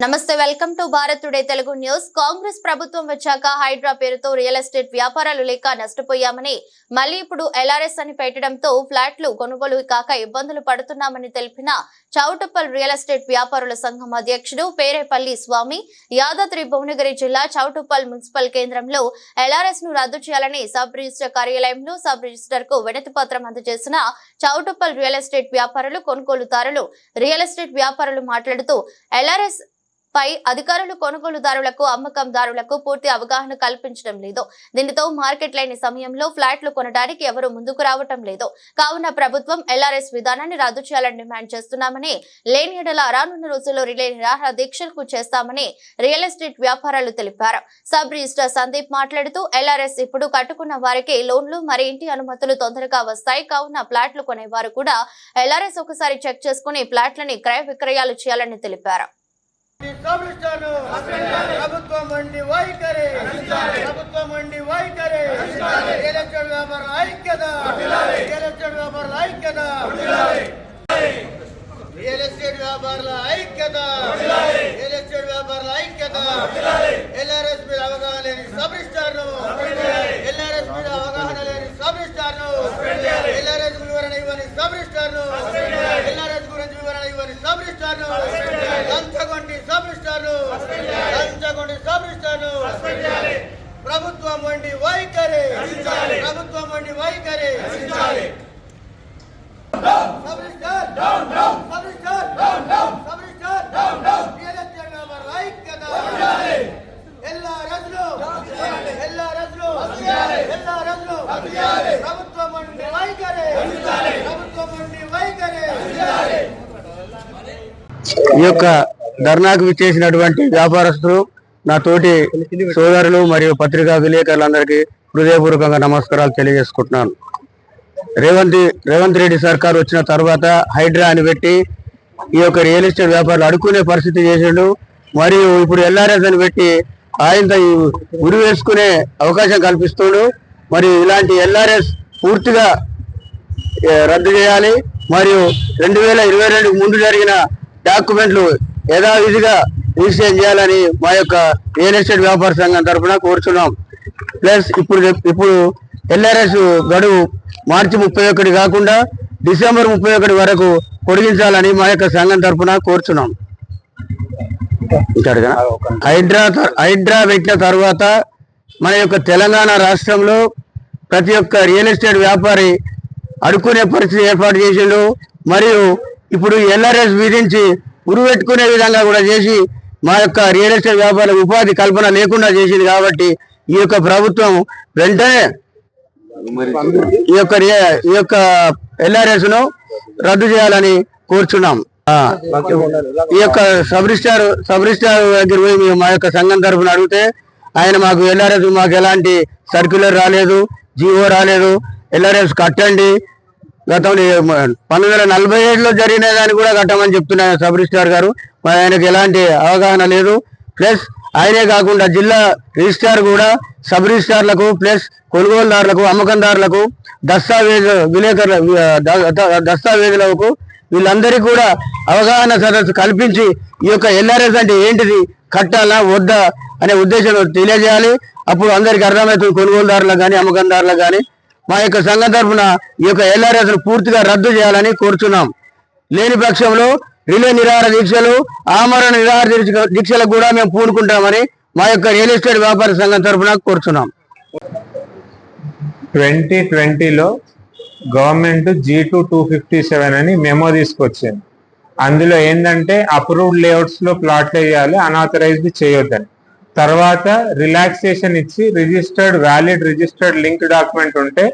నమస్తే welcome to Bharat today Telugu news. Congress ప్రభుత్వం వచ్చాక హైడ్రా పేరుతో రియల్ ఎస్టేట్ వ్యాపారాలు లేక నష్టపోయామని మళ్ళీ ఇప్పుడు ఎల్ఆర్ఎస్ అని పెట్టడంతో ఫ్లాట్లు కొనుగోలు కాక ఇబ్బందులు పడుతున్నామని తెలిపిన చౌటుప్పల్ రియల్ ఎస్టేట్ వ్యాపారుల సంఘం అధ్యక్షుడు పేరేపల్లి స్వామి యాదాద్రి భువనగిరి జిల్లా చౌటుప్పల్ మున్సిపల్ కేంద్రంలో ఎల్ఆర్ఎస్ను రద్దు చేయాలని సబ్ రిజిస్టర్ కార్యాలయంలో సబ్ రిజిస్టర్కు వినతి పత్రం అందజేసిన చౌటుప్పల్ రియల్ ఎస్టేట్ వ్యాపారులు కొనుగోలుదారులు రియల్ ఎస్టేట్ వ్యాపారులు మాట్లాడుతూ ఎల్ఆర్ఎస్ పై అధికారులు కొనుగోలుదారులకు అమ్మకందారులకు పూర్తి అవగాహన కల్పించడం లేదు. దీనితో మార్కెట్ లేని సమయంలో ఫ్లాట్లు కొనడానికి ఎవరు ముందుకు రావటం లేదు. కావున ప్రభుత్వం ఎల్ఆర్ఎస్ విధానాన్ని రద్దు చేయాలని డిమాండ్ చేస్తున్నామని లేని ఎడల రానున్న రోజుల్లో రిలే నిరాహార దీక్షలకు చేస్తామని రియల్ ఎస్టేట్ వ్యాపారాలు తెలిపారు. సబ్ రిజిస్టర్ సందీప్ మాట్లాడుతూ ఎల్ఆర్ఎస్ ఇప్పుడు కట్టుకున్న వారికి లోన్లు మరి ఇంటి అనుమతులు తొందరగా వస్తాయి. కావున ఫ్లాట్లు కొనేవారు కూడా ఎల్ఆర్ఎస్ ఒకసారి చెక్ చేసుకుని ఫ్లాట్లని క్రయ విక్రయాలు చేయాలని తెలిపారు. ప్రభుత్వం మండి వైఖరి. ప్రభుత్వం మండి వైఖరి. ఎలక్షన్ వ్యాపార ఐక్యత. ఎలక్షన్ వ్యాపారుల ఐక్యత. రియల్ ఎస్టేట్ వ్యాపారుల ఐక్యత. రియల్ ఎస్టేట్ వ్యాపారుల ఐక్యత. ఎల్ఆర్ఎస్ మీద అవగాహన లేని సబ్రిస్టార్ను ఎల్ఆర్ఎస్ మీద అవగాహన లేని సబ్రిస్టార్ను ఎల్ఆర్ఎస్ వివరణ ఇవ్వని సబ్రిస్టార్ను ఎల్ఆర్ఎస్ గురించి వివరణ ఇవ్వని సబ్రిస్టార్ను లంచగొండి సబ్రిస్టార్ను లంచగొండి సమీక్షను ప్రభుత్వం వండి వైఖరి. ప్రభుత్వం వండి వైఖరి. ప్రభుత్వం వండి వైఖరి. ప్రభుత్వం వండి వైఖరి. ఈ యొక్క ధర్నాకు విచ్చేసినటువంటి వ్యాపారస్తులు నా తోటి సోదరులు మరియు పత్రికా విలేకరులందరికీ హృదయపూర్వకంగా నమస్కారాలు తెలియజేసుకుంటున్నాను. రేవంత్ రేవంత్ రెడ్డి సర్కార్ వచ్చిన తర్వాత హైడ్రా అని పెట్టి ఈ యొక్క రియల్ ఎస్టేట్ వ్యాపారులు అడుక్కునే పరిస్థితి చేసిండు. మరియు ఇప్పుడు ఎల్ఆర్ఎస్ అని పెట్టి ఆయన ఉరి వేసుకునే అవకాశం కల్పిస్తుండు. మరియు ఇలాంటి ఎల్ఆర్ఎస్ పూర్తిగా రద్దు చేయాలి. మరియు రెండు వేల ఇరవై రెండు ముందు జరిగిన డాక్యుమెంట్లు యథావిధిగా రిజిస్ట్రేషన్ చేయాలని మా యొక్క రియల్ ఎస్టేట్ వ్యాపార సంఘం తరఫున కోరుచున్నాం. ప్లస్ ఇప్పుడు ఇప్పుడు ఎల్ఆర్ఎస్ గడువు మార్చి ముప్పై ఒకటి కాకుండా డిసెంబర్ ముప్పై ఒకటి వరకు పొడిగించాలని మా యొక్క సంఘం తరఫున కోరుచున్నాం. హైడ్రా హైడ్రా పెట్టిన తర్వాత మన యొక్క తెలంగాణ రాష్ట్రంలో ప్రతి ఒక్క రియల్ ఎస్టేట్ వ్యాపారి అడుక్కునే పరిస్థితి ఏర్పాటు చేసిండు. మరియు ఇప్పుడు ఎల్ఆర్ఎస్ విధించి ఉరువెట్టుకునే విధంగా కూడా చేసి మా యొక్క రియల్ ఎస్టేట్ వ్యాపార ఉపాధి కల్పన లేకుండా చేసింది కాబట్టి ఈ యొక్క ప్రభుత్వం వెంటనే ఈ యొక్క ఈ యొక్క ఎల్ఆర్ఎస్ను రద్దు చేయాలని కోరుచున్నాం. ఈ యొక్క సబ్ రిజిస్టార్ సబ్ రిజిస్టార్ దగ్గర పోయి మేము మా యొక్క సంఘం తరఫున అడిగితే ఆయన మాకు ఎల్ఆర్ఎస్ మాకు ఎలాంటి సర్క్యులర్ రాలేదు జీవో రాలేదు ఎల్ఆర్ఎస్ కట్టండి గతంలో పంతొమ్మిది వందల నలభై ఏడులో జరిగిన దాన్ని కూడా కట్టమని చెప్తున్నారు సబ్ రిజిస్టార్ గారు. మరి ఆయనకు ఎలాంటి అవగాహన లేదు. ప్లస్ ఆయనే కాకుండా జిల్లా రిజిస్టార్ కూడా సబ్ రిజిస్టార్లకు ప్లస్ కొనుగోలుదారులకు అమ్మకందారులకు దస్తావేజు విలేకరుల దస్తావేజులకు వీళ్ళందరికీ కూడా అవగాహన సదస్సు కల్పించి ఈ యొక్క ఎల్ఆర్ఎస్ అంటే ఏంటిది కట్టాలా వద్దా అనే ఉద్దేశం తెలియజేయాలి. అప్పుడు అందరికీ అర్థమవుతుంది కొనుగోలుదారులకు కానీ అమ్మకందారులకు కానీ మా యొక్క సంఘం తరఫున ఈ యొక్క ఎల్ఆర్ఎస్ పూర్తిగా రద్దు చేయాలని కోరుతున్నాం లేని పక్షంలో రిలే నిరాహార దీక్షలు ఆమరణ నిరాహార దీక్ష- దీక్షలకు కూడా మేము పూనుకుంటామని మా యొక్క రియల్ ఎస్టేట్ వ్యాపార సంఘం తరఫున కోరుతున్నాం ట్వంటీ ట్వంటీలో government G two two fifty seven అని మెమో తీసుకొచ్చింది. అందులో ఏంటంటే అప్రూవ్డ్ లేఅవుట్స్లో ప్లాట్లు వేయాలి అనాథరైజ్డ్ చేయొద్దని. తర్వాత రిలాక్సేషన్ ఇచ్చి registered valid registered link document ఉంటే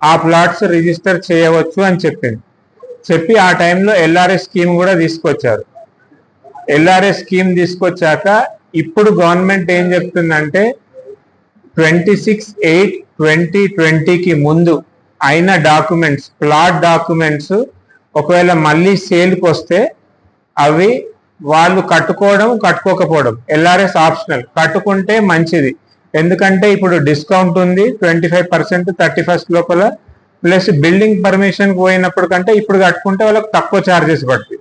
ఆ ప్లాట్స్ రిజిస్టర్ చేయవచ్చు అని చెప్పింది. చెప్పి ఆ టైంలో ఎల్ఆర్ఎస్ స్కీమ్ కూడా తీసుకొచ్చారు. ఎల్ఆర్ఎస్ స్కీమ్ తీసుకొచ్చాక ఇప్పుడు గవర్నమెంట్ ఏం చెప్తుందంటే ట్వంటీ సిక్స్ ఎయిట్ ట్వంటీ ట్వంటీకి ముందు అయిన డాక్యుమెంట్స్ ప్లాట్ డాక్యుమెంట్స్ ఒకవేళ మళ్ళీ సేల్కి వస్తే అవి వాళ్ళు కట్టుకోవడం కట్టుకోకపోవడం. ఎల్ఆర్ఎస్ ఆప్షనల్ కట్టుకుంటే మంచిది. ఎందుకంటే ఇప్పుడు డిస్కౌంట్ ఉంది twenty five percent thirty first లోపల ప్లస్ బిల్డింగ్ పర్మిషన్ పోయినప్పుడు కంటే ఇప్పుడు కట్టుకుంటే వాళ్ళకి తక్కువ ఛార్జెస్ పడుతుంది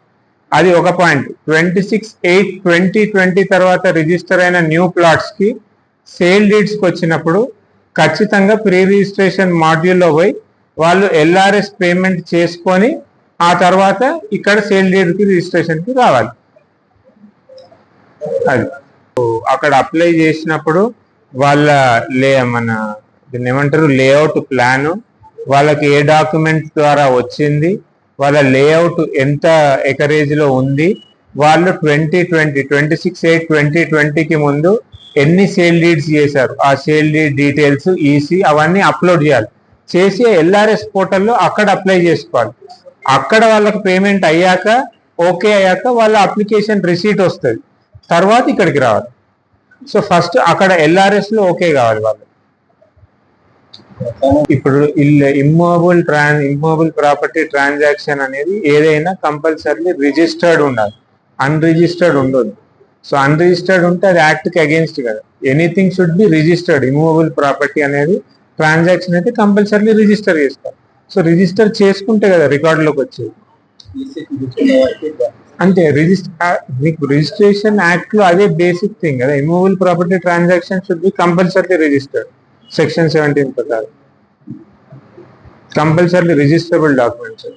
అది ఒక point twenty six eight twenty twenty తర్వాత రిజిస్టర్ అయిన న్యూ ప్లాట్స్కి సేల్ డీడ్స్కి వచ్చినప్పుడు ఖచ్చితంగా ప్రీ రిజిస్ట్రేషన్ మాడ్యూల్లో పోయి వాళ్ళు ఎల్ఆర్ఎస్ పేమెంట్ చేసుకొని ఆ తర్వాత ఇక్కడ సేల్ డీడ్కి రిజిస్ట్రేషన్కి రావాలి. అది. అక్కడ అప్లై చేసినప్పుడు వాళ్ళ లే మన దీన్ని ఏమంటారు? లేఅవుట్ ప్లాన్ వాళ్ళకి ఏ డాక్యుమెంట్ ద్వారా వచ్చింది వాళ్ళ లేఅవుట్ ఎంత ఎకరేజ్లో ఉంది వాళ్ళు twenty twenty twenty six eight twenty ట్వంటీకి ముందు ఎన్ని సేల్ డీడ్స్ చేశారు? ఆ సేల్ డీడ్ డీటెయిల్స్ ఈసీ అవన్నీ అప్లోడ్ చేయాలి. చేసి ఎల్ఆర్ఎస్ పోర్టల్లో అక్కడ అప్లై చేసుకోవాలి. అక్కడ వాళ్ళకి పేమెంట్ అయ్యాక ఓకే అయ్యాక వాళ్ళ అప్లికేషన్ రిసీట్ వస్తుంది. తర్వాత ఇక్కడికి రావాలి. సో ఫస్ట్ అక్కడ ఎల్ఆర్ఎస్లో ఓకే కావాలి వాళ్ళు. ఇప్పుడు ఇల్లు immovable trans immovable property transaction అనేది ఏదైనా కంపల్సరీ రిజిస్టర్డ్ ఉండాలి. అన్రిజిస్టర్డ్ ఉండదు సో అన్రిజిస్టర్డ్ ఉంటే అది యాక్ట్కి అగేన్స్ట్ కదా. Anything should be registered immovable property అనేది ట్రాన్సాక్షన్ అయితే కంపల్సరీ రిజిస్టర్ చేస్తారు. సో రిజిస్టర్ చేసుకుంటే కదా రికార్డులోకి వచ్చేది. అంటే రిజిస్టర్ మీకు రిజిస్ట్రేషన్ యాక్ట్లో అదే బేసిక్ థింగ్ కదా. Immovable property transaction should be compulsory registered. Section seventeen ప్రకారం. Compulsory registrable documents.